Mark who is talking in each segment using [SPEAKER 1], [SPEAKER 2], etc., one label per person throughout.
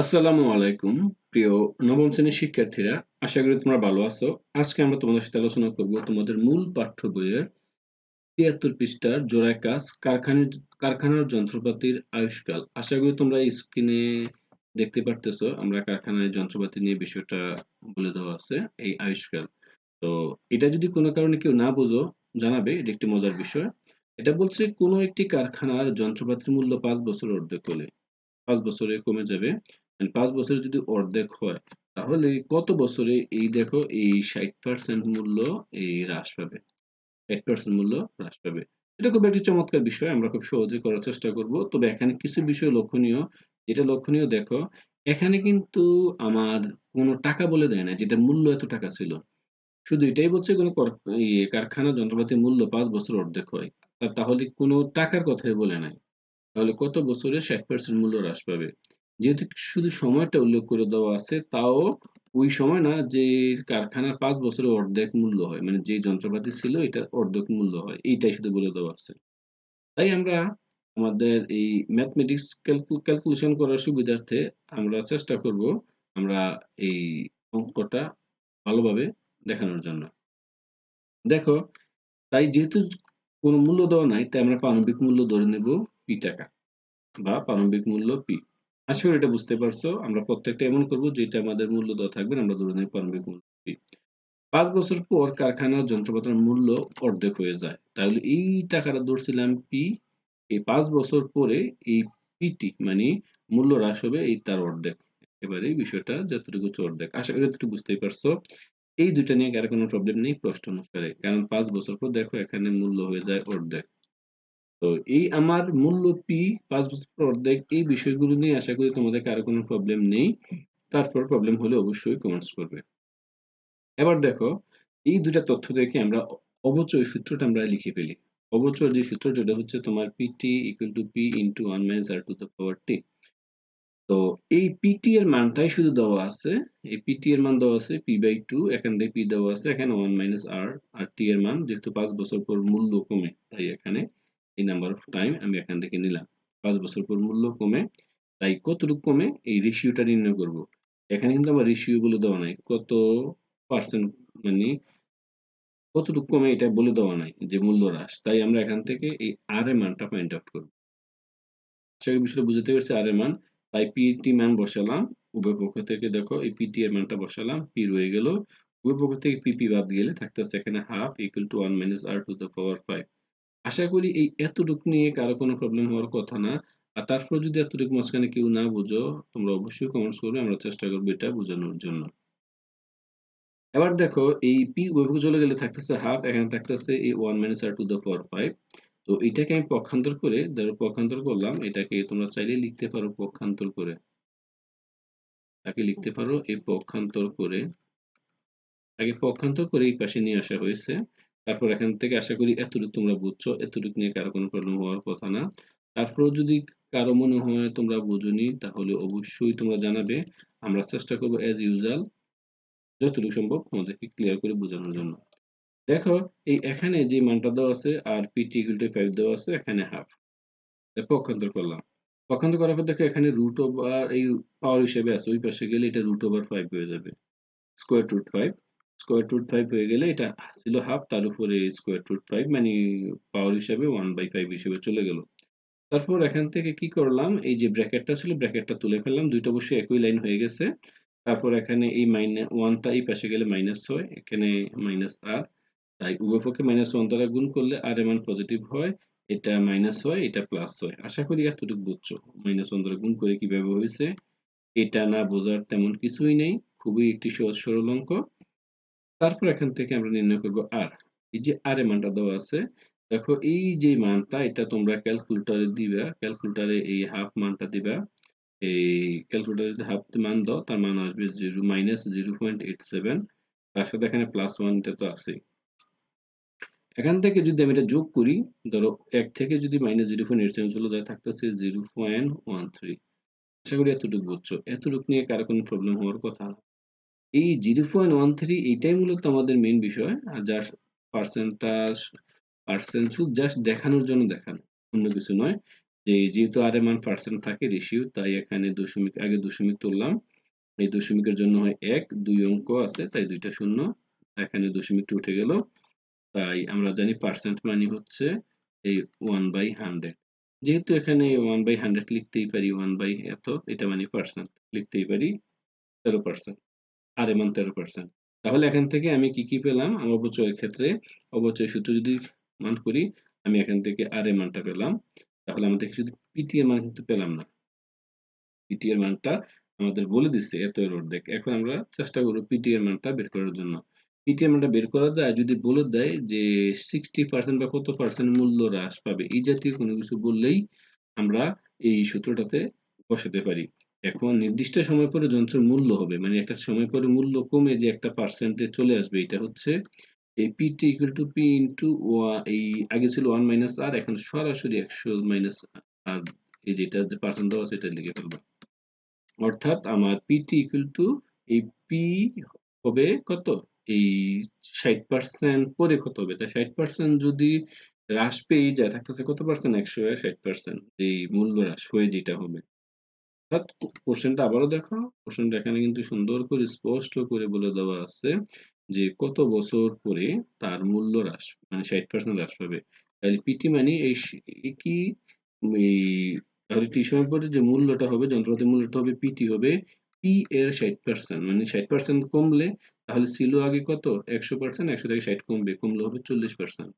[SPEAKER 1] আসসালামু আলাইকুম, প্রিয় নবম শ্রেণির শিক্ষার্থীরা। আশা করি তোমরা ভালো আছো। আজকে আমরা তোমাদের সাথে আলোচনা করব তোমাদের মূল পাঠ্য বইয়ের তিয়াত্তর পৃষ্ঠার জোড়ায় কাজ, কারখানার কারখানার যন্ত্রপাতির আয়ুষ্কাল। আশা করি তোমরা স্ক্রিনে দেখতে পারতেছো, আমরা কারখানায় যন্ত্রপাতি নিয়ে বিষয়টা বলে দেওয়া আছে, এই আয়ুষ্কাল। তো এটা যদি কোনো কারণে কেউ না বোঝো, জানাবে, এটা একটি মজার বিষয়। এটা বলছে, কোনো একটি কারখানার যন্ত্রপাতির মূল্য পাঁচ বছর অর্ধেক হলে, পাঁচ বছরে কমে যাবে। পাঁচ বছরে যদি অর্ধেক হয়, তাহলে কত বছরে এই দেখো এই ষাট পার্সেন্ট মূল্য এই হ্রাস পাবে? ষাট পার্সেন্ট মূল্য হ্রাস পাবে। এটা খুব একটি চমৎকার বিষয়, আমরা খুব সহজে করার চেষ্টা করব। তবে এখানে কিছু বিষয় লক্ষণীয়, যেটা লক্ষণীয় দেখো, এখানে কিন্তু আমার কোনো টাকা বলে দেয় না, যেটা মূল্য এত টাকা ছিল। শুধু এটাই বলছে কোনো কারখানা যন্ত্রপাতির মূল্য পাঁচ বছর অর্ধেক হয়। তাহলে কোনো টাকার কথাই বলে নাই। তাহলে কত বছরে ষাট পার্সেন্ট মূল্য হ্রাস পাবে? যেহেতু শুধু সময়টা উল্লেখ করে দেওয়া আছে, তাও ওই সময় না যে কারখানার পাঁচ বছরে অর্ধেক মূল্য হয় মানে যে যন্ত্রপাতি ছিল এটা অর্ধেক মূল্য হয়, এইটাই শুধু বলে দেওয়া আছে। তাই আমরা আমাদের এই ম্যাথমেটিক্স ক্যালকুলেশন করার সুবিধার্থে আমরা চেষ্টা করব আমরা এই অঙ্কটা ভালোভাবে দেখানোর জন্য। দেখো, তাই যেহেতু কোনো মূল্য দেওয়া নাই, তাই আমরা প্রারম্ভিক মূল্য ধরে নেব পি টাকা বা প্রারম্ভিক মূল্য পি। আশা করি এটা বুঝতে পারছ। আমরা প্রত্যেকটা এমন করব যেটা আমাদের মূল্য দেওয়া থাকবে আমরা ধরে প্রারম্ভিক মূল্য পাঁচ বছর পর কারখানার যন্ত্রপাতির মূল্য অর্ধেক হয়ে যায়। তাহলে এই টাকাটা ধরছিলাম পি এই পাঁচ বছর পরে এই পিটি মানে মূল্য হ্রাস হবে এই তার অর্ধেক। এবারে বিষয়টা যতটুকু অর্ধেক। আশা করি এতটুকু বুঝতেই পারছ। এই দুইটা নিয়ে কারও কোনো প্রবলেম নেই, প্রশ্ন অনুসারে। কারণ পাঁচ বছর পর দেখো এখানে মূল্য হয়ে যায় অর্ধেক। তো এই আমার মূল্য পি পাঁচ বছর পর অর্ধেক এই বিষয়গুলো নিয়ে আশা করি তোমাদের কারও কোনো প্রবলেম নেই। তারপর প্রবলেম হলে অবশ্যই কমেন্টস করবে। এবার দেখো, এই দুটা তথ্য দেখে আমরা অবচয় সূত্রটা আমরা লিখে ফেলি। অবচয় যে সূত্র যেটা হচ্ছে তোমার PT equal to P into one minus R to the power T তো এই পিটি এর মানটাই শুধু দেওয়া আছে, এই পিটি এর মান দেওয়া আছে পি বাই টু এখান থেকে পি দেওয়া আছে, এখানে ওয়ান মাইনাস আর আর টি এর মান, যেহেতু পাঁচ বছর পর মূল্য কমে, তাই এখানে এই নাম্বার অফ টাইম আমি এখান থেকে নিলাম। পাঁচ বছর পর মূল্য কমে, তাই কতটুকু কমে এই রেশিওটা নির্ণয় করব। এখানে কিন্তু আমার রেশিও বলে দেওয়া নাই। কত পার্সেন্ট মানে কতটুকু কমে এটা বলে দেওয়া নাই যে মূল্য হ্রাস। তাই আমরা এখান থেকে এই আর এর মানটা ফাইন্ড আউট করব। সেই বিষয়টা বুঝতে পারছি আর এর মান। তাই পিটি মান বসালাম। উভয় পক্ষ থেকে দেখো এই পিটি এর মানটা বসালাম। পি রয়ে গেল। উভয় পক্ষ থেকে পিপি বাদ গেলে থাকতেছে এখানে half equal to one minus R to the power five আশা করি এই এতটুকু নিয়ে কারও কোনো প্রবলেম হওয়ার কথা না। আর তারপর যদি এতটুকু মাঝখানে কেউ না বুঝো, তোমরা অবশ্যই কমেন্টস করবে, আমরা চেষ্টা করব এটা বোঝানোর জন্য। এবার দেখো, এই পি উভয় চলে গেলে থাকতেছে হাফ এখানে থাকতেছে এই one minus R to the power five তো এটাকে আমি পক্ষান্তর করে, ধরো পক্ষান্তর করলাম, এটাকে তোমরা চাইলে লিখতে পারো পক্ষান্তর করে। তাকে লিখতে পারো এই পক্ষান্তর করে। আগে পক্ষান্তর করে এই পাশে নিয়ে আসা হয়েছে। তারপর এখান থেকে আশা করি এতটুকু তোমরা বুঝছ, এতটুকু নিয়ে কারও কোনো প্রবলেম হওয়ার কথা না। তারপরেও যদি কারও মনে হয় তোমরা বুঝুনি, তাহলে অবশ্যই তোমরা জানাবে। আমরা চেষ্টা করব অ্যাজ ইউজুয়াল যতটুকু সম্ভব তোমাদেরকে ক্লিয়ার করে বোঝানোর জন্য। দেখো, এই এখানে যে মানটা দেওয়া আছে, আর পিটি ইকুয়াল টু ফাইভ দেওয়া আছে, এখানে হাফ পক্ষান্তর করলাম। পক্ষান্তর করার পর দেখো এখানে রুট ওভার এই পাওয়ার হিসেবে আছে, ওই পাশে গেলে এটা রুট ওভার ফাইভ হয়ে যাবে। Square root five square root five হয়ে গেলে এটা ছিল হাফ তার উপরে স্কোয়ার রুট ফাইভ মানে পাওয়ার হিসাবে ওয়ান বাই ফাইভ হিসেবে চলে গেল। তারপর এখান থেকে কি করলাম? এই যে ব্র্যাকেটটা ছিল ব্র্যাকেটটা তুলে ফেললাম, দুইটা অবশ্যই একই লাইন হয়ে গেছে। তারপর এখানে এই মাইনাস ওয়ানটা এই পাশে গেলে মাইনাস ছয়, এখানে মাইনাস আর তাই উভয় মাইনাস ওয়ান দ্বারা গুণ করলে আর এর মান পজিটিভ হয়, এটা মাইনাস হয় এটা প্লাস হয় আশা করি এতটুকু বুঝছ মাইনাস ওয়ান দ্বারা গুণ করে কীভাবে হয়েছে, এটা না বোঝার তেমন কিছুই নেই, খুবই একটি সহজ সরল অঙ্ক। তারপর এখান থেকে আমরা নির্ণয় করব আর এই যে আর এর মানটা দেওয়া আছে, দেখো এই যে মানটা, এটা তোমরা ক্যালকুলেটরে দিবা ক্যালকুলেটরে এই হাফ মানটা দিবা। এই ক্যালকুলেটরে যদি হাফ মান দাও, তার মান আসবে zero minus zero point eight seven তার সাথে এখানে প্লাস ওয়ানটা তো আছে এখান থেকে যদি আমি এটা যোগ করি, ধরো এক থেকে যদি minus zero point eight seven চলে যায়, থাকতেছে জিরো পয়েন্ট ওয়ান থ্রি আশা করি এতটুকু বুঝছ। এতটুকু নিয়ে কারও কোনো প্রবলেম হওয়ার কথা না। এই জিরো পয়েন্ট ওয়ান থ্রি এইটাই মূলত আমাদের মেন বিষয়, আর যার পার্সেন্টাজ পার্সেন্ট শুধু জাস্ট দেখানোর জন্য দেখানো, অন্য কিছু নয়। যে যেহেতু আর এর মান পার্সেন্ট থাকে রেশিও তাই এখানে দশমিক, আগে দশমিক তুললাম। এই দশমিকের জন্য হয় এক, দুই অঙ্ক আছে, তাই দুইটা শূন্য, এখানে দশমিকটা উঠে গেল। তাই আমরা জানি পার্সেন্ট মানে হচ্ছে এই ওয়ান বাই হান্ড্রেড যেহেতু এখানে ওয়ান বাই হান্ড্রেড লিখতেই পারি ওয়ান বাই এত, এটা মানে পার্সেন্ট লিখতেই পারি তেরো পার্সেন্ট আর এমান তেরো পার্সেন্ট তাহলে এখান থেকে আমি কি কি পেলাম? আমার অবচয়ের ক্ষেত্রে অবচয় সূত্র যদি মান করি, আমি এখান থেকে আর এ মানটা পেলাম। তাহলে আমাদের শুধু পিটি এর মান কিন্তু পেলাম না। পিটি এর মানটা আমাদের বলে দিচ্ছে, এত এর অর্ধেক এখন আমরা চেষ্টা করব পিটি এর মানটা বের করার জন্য। পিটি এর মানটা বের করা যায় যদি বলে দেয় যে সিক্সটি পার্সেন্ট বা কত পার্সেন্ট মূল্য হ্রাস পাবে, এই জাতীয় কোনো কিছু বললেই আমরা এই সূত্রটাতে বসাতে পারি। এখন নির্দিষ্ট সময় পরে যন্ত্রের মূল্য হবে। মানে একটা সময় পরে মূল্য কমে যে একটা পার্সেন্টে চলে আসবে, এটা হচ্ছে এই PT equal to P into এই আগে ছিল ওয়ান মাইনাস আর এখন সরাসরি একশো মাইনাস আর এই যেটা যে পার্সেন্ট দেওয়া এটা লিখে ফেলব। অর্থাৎ আমার পিটি ইকুয়াল টু এই পি হবে কত? এই ষাট পার্সেন্ট পরে কত হবে? তা ষাট পার্সেন্ট যদি হ্রাস পেয়ে যায়, থাকতেছে কত পার্সেন্ট একশো ষাট পার্সেন্ট এই মূল্য হ্রাস হয়ে যেটা হবে। অর্থাৎ কোশ্চেনটা আবারও দেখো। কোশ্চেনটা এখানে কিন্তু সুন্দর করে, স্পষ্ট করে বলে দেওয়া আছে যে কত বছর পরে তার মূল্য হ্রাস মানে ষাট পার্সেন্ট হ্রাস পাবে তাহলে পিটি মানে এই কি? এই টি সময় পরে যে মূল্যটা হবে, যন্ত্রপাতির মূল্যটা হবে পিটি হবে পি এর ষাট পার্সেন্ট মানে ষাট পার্সেন্ট কমলে তাহলে ছিল আগে কত? একশো পার্সেন্ট একশো থেকে ষাট কমবে, কমলে হবে চল্লিশ পার্সেন্ট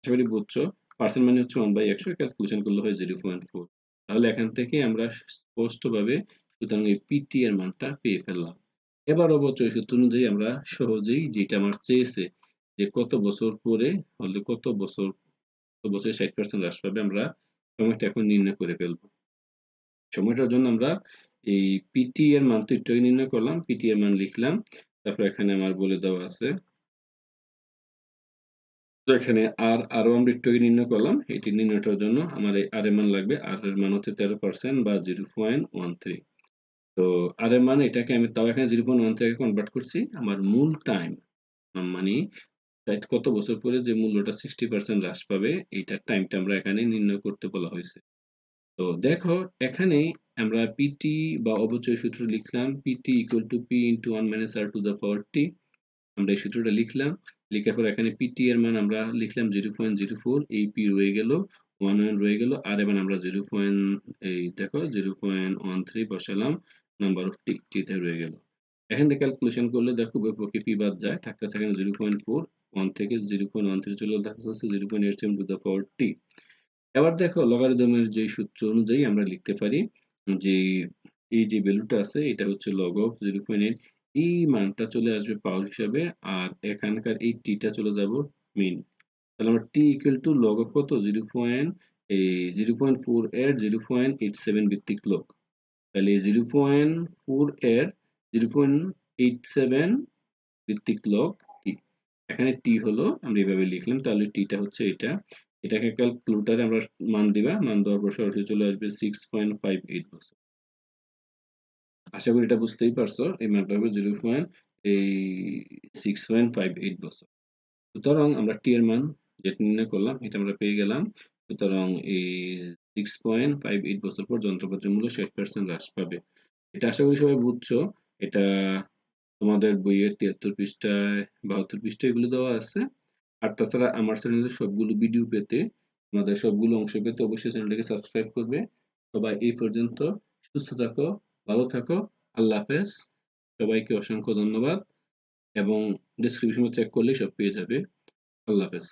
[SPEAKER 1] আশা করি বুঝছ? পার্সেন্ট মানে হচ্ছে ওয়ান বাই একশো ক্যালকুলেশন করলে হয় জিরো পয়েন্ট ফোর তাহলে এখান থেকে আমরা স্পষ্টভাবে সুতরাং এই পিটি এর মানটা পেয়ে ফেললাম। এবার অবচয় সূত্র অনুযায়ী আমরা সহজেই যেটা আমার চেয়েছে যে কত বছর পরে হলে কত বছর কত বছর ষাট পার্সেন্ট হ্রাস পাবে আমরা সময়টা এখন নির্ণয় করে ফেলব। সময়টার জন্য আমরা এই পিটি এর মান তো নির্ণয় করলাম পিটি এর মান লিখলাম, তারপর এখানে আমার বলে দেওয়া আছে তো এখানে আর, আরও আমরা একটু আগে নির্ণয় করলাম, এটি নির্ণয়টার জন্য আমার এই আর এর মান লাগবে। আর এর মান হচ্ছে তেরো পার্সেন্ট বা জিরো পয়েন্ট ওয়ান থ্রি তো আর এর মান এটাকে আমি তাও এখানে জিরো পয়েন্ট ওয়ান থ্রিকে কনভার্ট করছি। আমার মূল টাইম মানে কত বছর পরে যে মূল্যটা সিক্সটি পার্সেন্ট হ্রাস পাবে, এইটার টাইমটা আমরা এখানে নির্ণয় করতে বলা হয়েছে। তো দেখো, এখানে আমরা পিটি বা অবচয় সূত্র লিখলাম। PT equal to P into one minus R to the power T আমরা এই সূত্রটা লিখলাম। লেখার পর এখানে পিটি এর মান আমরা লিখলাম জিরো পয়েন্ট জিরো ফোর এই পি রয়ে গেল ওয়ান ওয়ান রয়ে গেল, আর এবার আমরা জিরো পয়েন্ট এই দেখো জিরো পয়েন্ট ওয়ান থ্রি বসালাম নাম্বার অফ টি রয়ে গেল। এখান থেকে ক্যালকুলেশন করলে দেখো পক্ষে পি বাদ যায়, থাকতে থাকে জিরো পয়েন্ট ফোর ওয়ান থেকে জিরো পয়েন্ট ওয়ান থ্রি চলে থাকতে zero point eight seven to the power T এবার দেখো লগারিদমের যে সূত্র অনুযায়ী আমরা লিখতে পারি যে এই যে ভ্যালুটা আছে, এটা হচ্ছে log of zero point eight এই মানটা চলে আসবে পাওয়ার হিসাবে, আর এখানকার এই টিটা চলে যাব মিন তাহলে আমরা T equal to log of কত? জিরো পয়েন্ট এই জিরো পয়েন্ট ফোর এর জিরো পয়েন্ট এইট সেভেন ভিত্তিক লগ তাহলে জিরো পয়েন্ট ফোর এর জিরো পয়েন্ট এইট সেভেন ভিত্তিক লগ টি এখানে টি হলো, আমরা এইভাবে লিখলাম, তাহলে টিটা হচ্ছে এটা। এটাকে ক্যালকুলেটারে আমরা মান দিবা, মান দেওয়ার পর সরাসরি চলে আসবে সিক্স পয়েন্ট ফাইভ এইট বছর আশা করি এটা বুঝতেই পারছ। এই মানটা হবে জিরো পয়েন্ট এই সিক্স পয়েন্ট ফাইভ এইট বছর। সুতরাং আমরা টি এর মান যেটা নির্ণয় করলাম, এটা আমরা পেয়ে গেলাম। সুতরাং এই সিক্স পয়েন্ট ফাইভ এইট বছর পর যন্ত্রপাতির মূল্য ষাট পার্সেন্ট হ্রাস পাবে। এটা আশা করি সবাই বুঝছ। এটা তোমাদের বইয়ের তিয়াত্তর পৃষ্ঠায়, বাহাত্তর পৃষ্ঠায় এগুলো দেওয়া আছে। আর তাছাড়া আমার চ্যানেলে সবগুলো ভিডিও পেতে, তোমাদের সবগুলো অংশ পেতে অবশ্যই চ্যানেলটাকে সাবস্ক্রাইব করবে। সবাই এই পর্যন্ত সুস্থ থাকো, ভালো থাকো। আল্লাহ হাফেজ। সবাইকে অসংখ্য ধন্যবাদ এবং ডিসক্রিপশনে চেক করলেই সব পেয়ে যাবে। আল্লাহ হাফেজ।